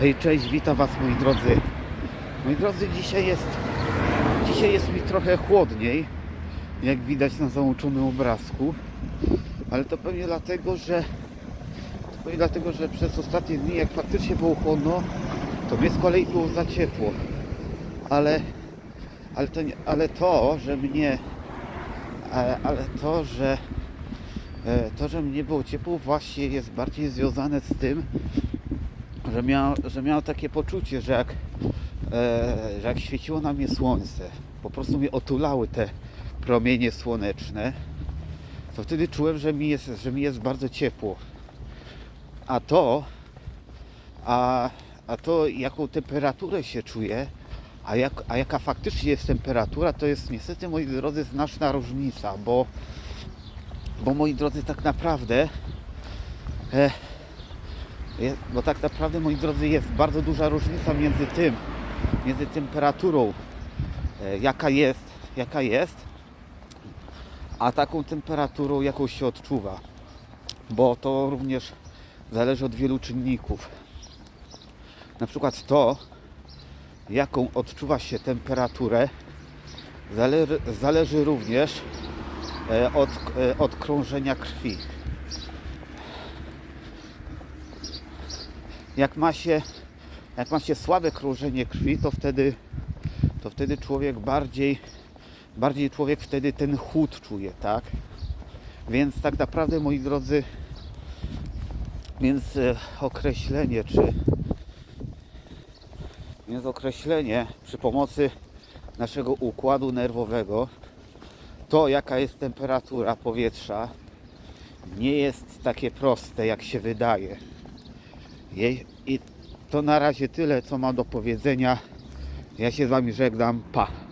Hej, cześć, witam Was moi drodzy. Moi drodzy, dzisiaj jest, dzisiaj jest mi trochę chłodniej, jak widać na załączonym obrazku, ale to pewnie dlatego, że to pewnie dlatego, że przez ostatnie dni, jak faktycznie było chłodno, to mnie z kolei było za ciepło. Ale, ale, to, ale to, że mnie, ale, ale to, że e, to, że mnie było ciepło właśnie jest bardziej związane z tym, że miał, że miał takie poczucie, że jak, e, że jak świeciło na mnie słońce, po prostu mnie otulały te promienie słoneczne, to wtedy czułem, że mi jest, że mi jest bardzo ciepło. A to, a, a to jaką temperaturę się czuję, a, jak, a jaka faktycznie jest temperatura, to jest niestety, moi drodzy, znaczna różnica, bo, bo moi drodzy, tak naprawdę e, jest, bo tak naprawdę, moi drodzy, jest bardzo duża różnica między tym, między temperaturą, e, jaka jest, jaka jest, a taką temperaturą, jaką się odczuwa. Bo to również zależy od wielu czynników. Na przykład to, jaką odczuwa się temperaturę, zależy, zależy również e, od, e, od krążenia krwi. Jak ma się, jak ma się słabe krążenie krwi, to wtedy, to wtedy człowiek bardziej, bardziej człowiek wtedy ten chłód czuje, tak? Więc tak naprawdę, moi drodzy, więc e, określenie, czy więc określenie przy pomocy naszego układu nerwowego, to jaka jest temperatura powietrza, nie jest takie proste, jak się wydaje. I to na razie tyle, co mam do powiedzenia. Ja się z Wami żegnam. Pa!